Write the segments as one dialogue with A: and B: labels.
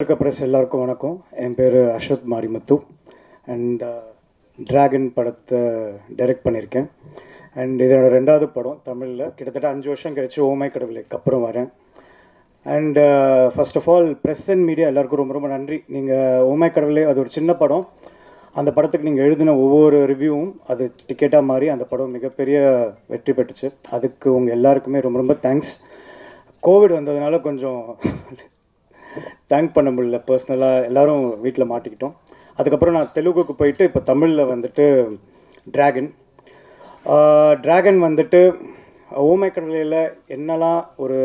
A: இருக்க ப்ரெஸ் எல்லாருக்கும் வணக்கம். என் பேர் Ashwath Marimuthu. And Dragon uh, படத்தை டைரக்ட் பண்ணியிருக்கேன் அண்ட் இதோட ரெண்டாவது படம் தமிழில். கிட்டத்தட்ட அஞ்சு வருஷம் கழிச்சு ஓமை கடவுளுக்கு அப்புறம் வரேன். And first of all press and media எல்லாருக்கும் ரொம்ப ரொம்ப நன்றி. நீங்கள் ஓமை கடவுளே அது ஒரு சின்ன படம். அந்த படத்துக்கு நீங்கள் எழுதின ஒவ்வொரு ரிவ்யூவும் அது டிக்கெட்டாக மாறி அந்த படம் மிகப்பெரிய வெற்றி பெற்றுச்சு. அதுக்கு உங்கள் எல்லாருக்குமே ரொம்ப ரொம்ப தேங்க்ஸ் கோவிட் வந்ததுனால கொஞ்சம் தேங்க் பண்ண முடியல. பர்சனலாக எல்லாரும் வீட்டில் மாட்டிக்கிட்டோம். அதுக்கப்புறம் நான் தெலுங்குக்கு போயிட்டு இப்போ தமிழில் வந்துட்டு டிராகன் டிராகன் வந்துட்டு ஓமை கடலையில் என்னெல்லாம் ஒரு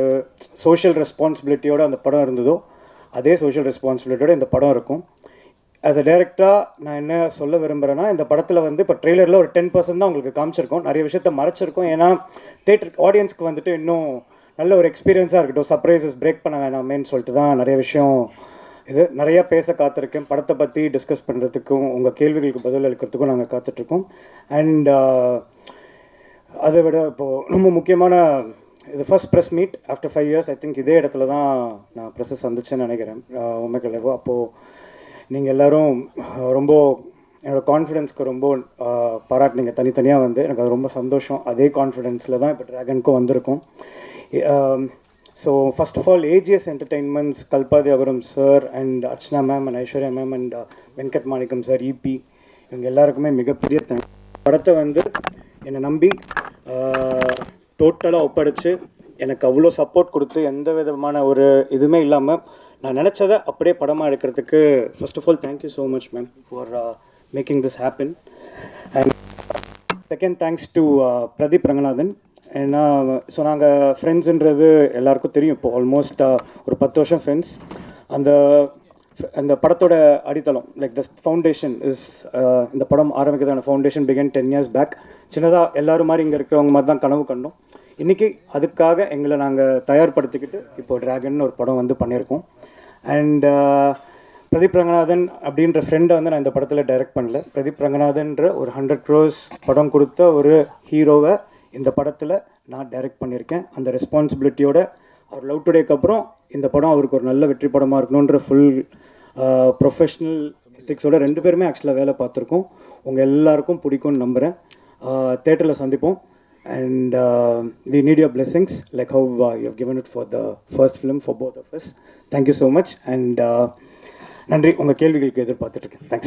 A: சோஷியல் ரெஸ்பான்சிபிலிட்டியோட அந்த படம் இருந்ததோ அதே சோஷியல் ரெஸ்பான்சிபிலிட்டியோட இந்த படம் இருக்கும். ஆஸ் அ டேரக்டாக நான் என்ன சொல்ல விரும்புகிறேன்னா இந்த படத்தில் வந்து இப்போ ட்ரெய்லரில் ஒரு டென் பர்சன்ட் தான் உங்களுக்கு காமிச்சிருக்கோம். நிறைய விஷயத்த மறைச்சிருக்கோம். ஏன்னா தேட்டர் ஆடியன்ஸ்க்கு வந்துட்டு இன்னும் நல்ல ஒரு எக்ஸ்பீரியன்ஸாக இருக்கட்டும். சர்ப்ரைசஸ் பிரேக் பண்ண வேணாமேன்னு சொல்லிட்டு தான் நிறைய விஷயம் இது நிறைய பேச காத்திருக்கேன். படத்தை பற்றி டிஸ்கஸ் பண்ணுறதுக்கும் உங்கள் கேள்விகளுக்கு பதில் அளிக்கிறதுக்கும் நாங்கள் காத்துட்ருக்கோம். அண்ட் அதை விட இப்போது ரொம்ப முக்கியமான இது first press meet after five years I think இதே இடத்துல தான் நான் ப்ரெஸ்ஸை சந்திச்சேன்னு நினைக்கிறேன். உண்மைக்கலவோ அப்போது நீங்கள் எல்லோரும் ரொம்ப என்னோடய கான்ஃபிடென்ஸ்க்கு ரொம்ப பாராட்டினீங்க. தனித்தனியாக வந்து எனக்கு அது ரொம்ப சந்தோஷம். அதே கான்ஃபிடென்ஸில் தான் இப்போ ட்ராகனுக்கும் வந்திருக்கும். So first of all AGS entertainments Kalpathi Aghoram sir and Archana ma'am and Aishwarya ma'am and Venkat Manickam sir EP இவங்க எல்லாருக்குமே மிகப்பெரிய படத்தை வந்து என்னை நம்பி டோட்டலாக ஒப்படைச்சு எனக்கு அவ்வளோ சப்போர்ட் கொடுத்து எந்த விதமான ஒரு இதுவுமே இல்லாமல் நான் நினச்சதை அப்படியே படமாக எடுக்கிறதுக்கு first of all thank you so much ma'am for making this happen and second thanks to Pradeep Ranganathan ஏன்னா ஸோ நாங்கள் ஃப்ரெண்ட்ஸுன்றது எல்லாருக்கும் தெரியும். இப்போ ஆல்மோஸ்ட் ஒரு பத்து வருஷம் ஃப்ரெண்ட்ஸ் அந்த அந்த படத்தோட அடித்தளம் லைக் த ஃபவுண்டேஷன் இஸ் இந்த படம் ஆரம்பிக்கிறதான foundation began ten years back சின்னதாக எல்லாரும் மாதிரி இங்கே இருக்கிறவங்க மாதிரி தான் கனவு கண்டோம். இன்றைக்கி அதுக்காக எங்களை நாங்கள் தயார்படுத்திக்கிட்டு இப்போ ட்ராகன் ஒரு படம் வந்து பண்ணியிருக்கோம். அண்ட் பிரதீப் ரங்கநாதன் அப்படின்ற ஃப்ரெண்டை வந்து நான் இந்த படத்தில் டைரக்ட் பண்ணல. பிரதீப் ரங்கநாதன்ற ஒரு ஹண்ட்ரட் க்ரோஸ் படம் கொடுத்த ஒரு ஹீரோவை இந்த படத்தில் நான் டைரக்ட் பண்ணியிருக்கேன் அந்த ரெஸ்பான்சிபிலிட்டியோட அவர் லவ் டுடேக்கு அப்புறம் இந்த படம் அவருக்கு ஒரு நல்ல வெற்றி படமாக இருக்கணுன்ற ஃபுல் ப்ரொஃபஷ்னல் எத்திக்ஸோட ரெண்டு பேருமே ஆக்சுவலாக வேலை பார்த்துருக்கோம். உங்கள் எல்லாருக்கும் பிடிக்கும்னு நம்புகிறேன் தேட்டரில் சந்திப்போம். And we need your blessings like how you have given it for the first film for both of us thank you so much and நன்றி. உங்கள் கேள்விகளுக்கு எதிர்பார்த்துட்ருக்கேன் தேங்க்ஸ்